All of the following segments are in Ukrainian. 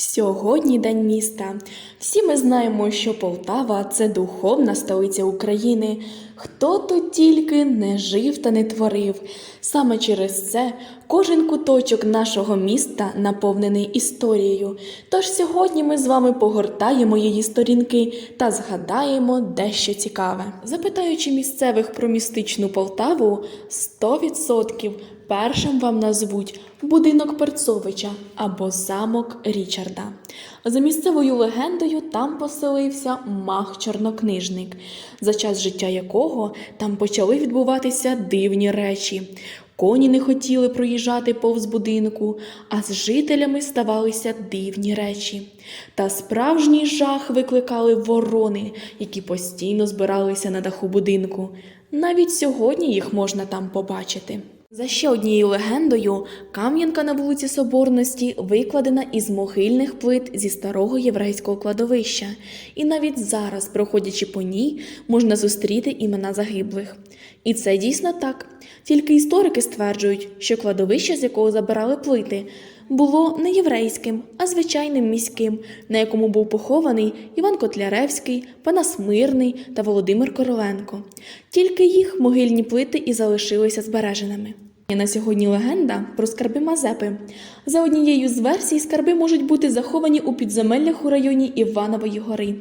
Сьогодні День міста. Всі ми знаємо, що Полтава це духовна столиця України. Хто тут тільки не жив та не творив. Саме через це кожен куточок нашого міста наповнений історією. Тож сьогодні ми з вами погортаємо її сторінки та згадаємо дещо цікаве. Запитаючи місцевих про містичну Полтаву, 100% першим вам назвуть будинок Перцовича або замок Річарда. За місцевою легендою там поселився маг-чорнокнижник, за час життя якого там почали відбуватися дивні речі. Коні не хотіли проїжджати повз будинку, а з жителями ставалися дивні речі. Та справжній жах викликали ворони, які постійно збиралися на даху будинку. Навіть сьогодні їх можна там побачити. За ще однією легендою, кам'янка на вулиці Соборності викладена із могильних плит зі старого єврейського кладовища, і навіть зараз, проходячи по ній, можна зустріти імена загиблих. І це дійсно так. Тільки історики стверджують, що кладовище, з якого забирали плити, було не єврейським, а звичайним міським, на якому був похований Іван Котляревський, Панас Мирний та Володимир Короленко. Тільки їх могильні плити і залишилися збереженими. На сьогодні легенда про скарби Мазепи. За однією з версій, скарби можуть бути заховані у підземеллях у районі Іванової гори.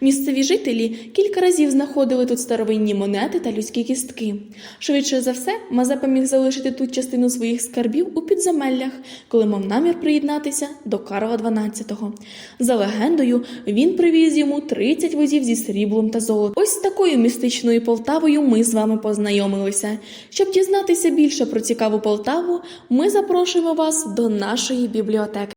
Місцеві жителі кілька разів знаходили тут старовинні монети та людські кістки. Швидше за все, Мазепа міг залишити тут частину своїх скарбів у підземеллях, коли мав намір приєднатися до Карла XII. За легендою, він привіз йому 30 возів зі сріблом та золотом. Ось такою містичною Полтавою ми з вами познайомилися. Щоб дізнатися більше про цікаву Полтаву, ми запрошуємо вас до нашої бібліотеки.